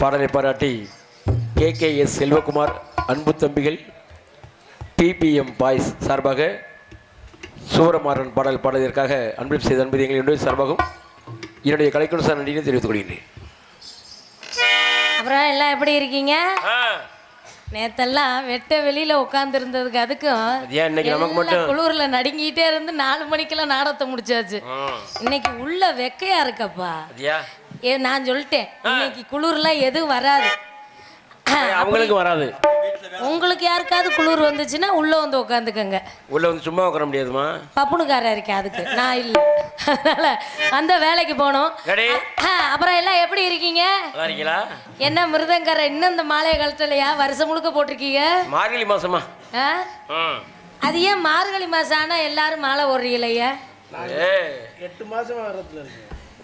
பாடலை பாராட்டி K K S Selvakumar அன்பு தம்பிகள் பிபிஎம் பாய்ஸ் சார்பாக சூரமாறன் பாடல் பாடுவதற்காக அன்பு செய்த அன்பு எங்கள் என்னுடைய சார்பாகவும் என்னுடைய கலைக்குழு சார் நன்றியை தெரிவித்துக் கொள்கிறேன் அப்புறம் எல்லாம் எப்படி இருக்கீங்க? நேத்தெல்லாம் வெட்ட வெளியில உட்கார்ந்து இருந்ததுக்கு அதுக்கும் இன்னைக்கு நமக்கு மட்டும் குளூர்ல நடுங்கிட்டே இருந்து நாலு மணிக்கெல்லாம் நாடகத்தை முடிச்சாச்சு. இன்னைக்கு உள்ள வெக்கையா இருக்கப்பா. ஏ நான் சொல்லிட்டேன். இன்னைக்கு குளிர்ல எதுவும் வராது. அவங்களுக்கு வராது. உங்களுக்கு யாருக்காவது குளிர் வந்துச்சுன்னா உள்ள வந்து உட்காந்துக்கங்க உள்ள வந்து சும்மா உட்கார முடியாதுமா? பப்புனுக்காரன் இருக்கேன் அதுக்கு. நான் இல்லை. அதனால அந்த வேலைக்கு அஹ், அப்புறம் எல்லாம் எப்படி இருக்கீங்க? என்ன மிருதங்கரை இன்னும் இந்த மாலையை கழட்டலையா வருஷம் முழுக்க போட்டிருக்கீங்க? மார்கழி மாசமா. அது ஏன் மார்கழி மாசம் ஆனா எல்லாரும் மாலை ஓடுறீங்களையா ஏய். எட்டு மாசமா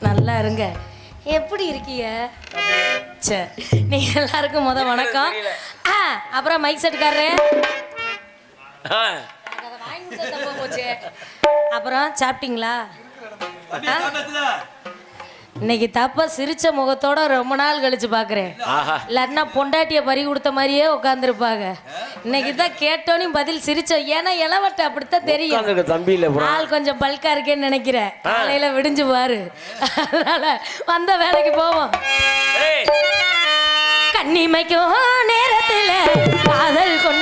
நல்லா இருங்க. எப்படி இருக்கீங்க? சரி நீங்க எல்லாருக்கும் முத வணக்கம். ஆ, அப்புறம் மைக் செட்டுக்காரரு அப்புறம் சாப்பிட்டீங்களா? இன்னைக்கு தப்பா சிரிச்ச முகத்தோட ரொம்ப நாள் கழிச்சு பாக்குறேன். இல்லாட்டினா பொண்டாட்டிய பறி கொடுத்த மாதிரியே உட்காந்துருப்பாங்க இன்னைக்கு தான் கேட்டோனையும் பதில் சிரிச்சோம். ஏன்னா இளவட்ட அப்படித்தான் தெரியும். உட்காந்துருக்க தம்பி இல்லை ப்ரோ. ஆள் கொஞ்சம் பல்கா இருக்கேன்னு நினைக்கிறேன். காலையில விடிஞ்சு பாரு அதனால வந்த வேலைக்கு போவோம். கண்ணிமைக்கும் நேரத்துல காதல் கொண்டேனடா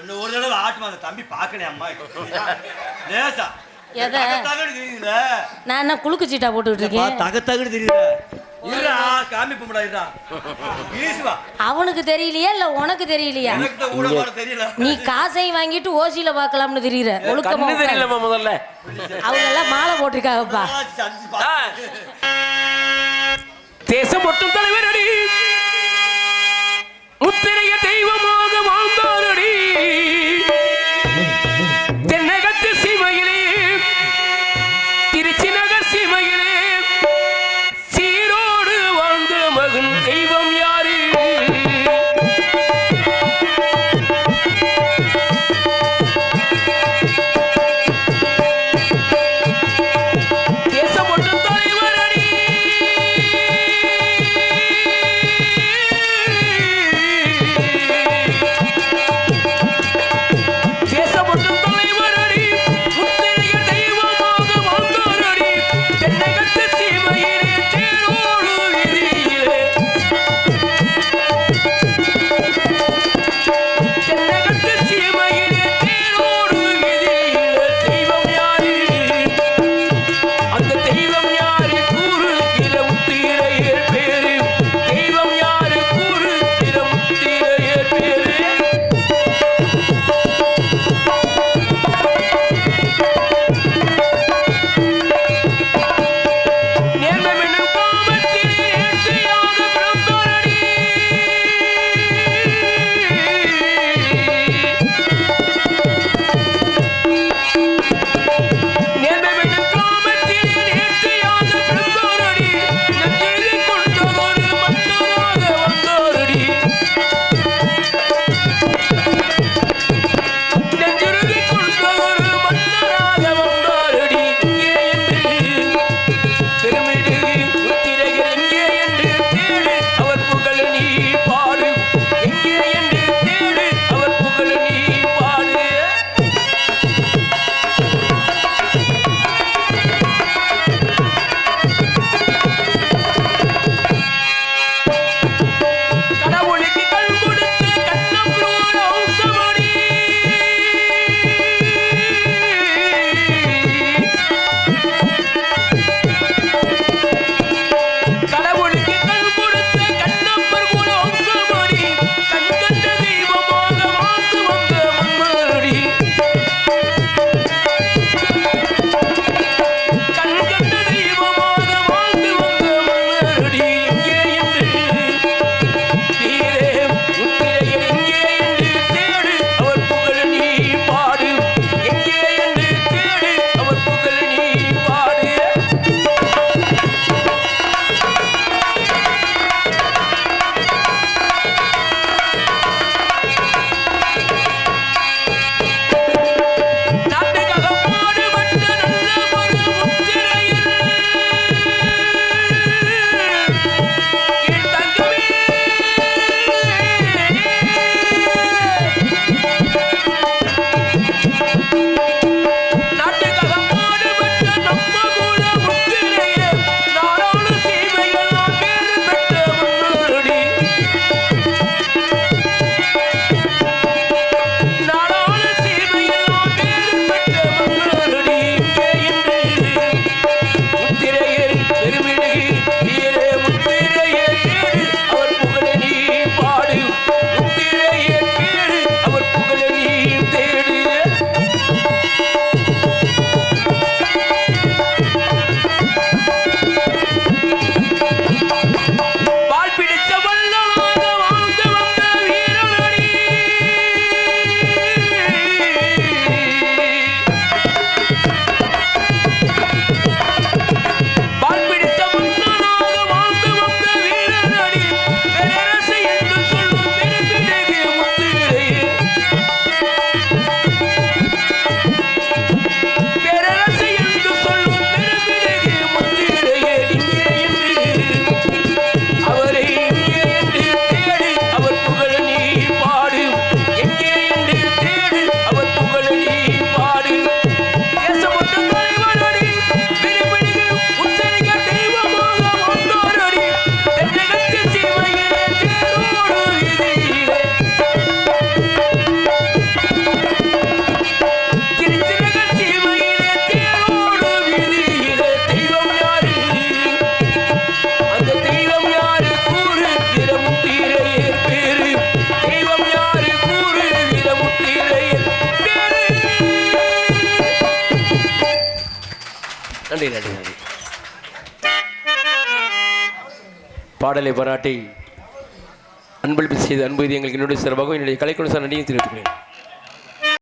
இன்னும் ஒரு தடவை ஆட்டுமா அந்த தம்பி பார்க்கணே அம்மா. லேசா. நான் என்ன சீட்டா போட்டுக்கிட்டு இருக்கேன்? தக தகடு அவனுக்கு தெரியலையா இல்ல உனக்கு தெரியலையா? தெரியல. நீ காசையும் வாங்கிட்டு ஓசியில பார்க்கலாம்னு தெரியுற. ஒழுக்கமா. தெரியலம்மா முதல்ல. அவங்க எல்லாம் மாலை போட்டிருக்காங்கப்பா தேசம் ஒட்டும் தலைவரடி முத்திரைய நன்றி நன்றி நன்றி பாடலை பாராட்டி அன்பளிப்பு செய்த அன்பு இது எங்களுக்கு என்னுடைய சிறப்பாகவும் என்னுடைய கலைக்குழு சார் நன்றியும் தெரிவித்துக்கிறேன்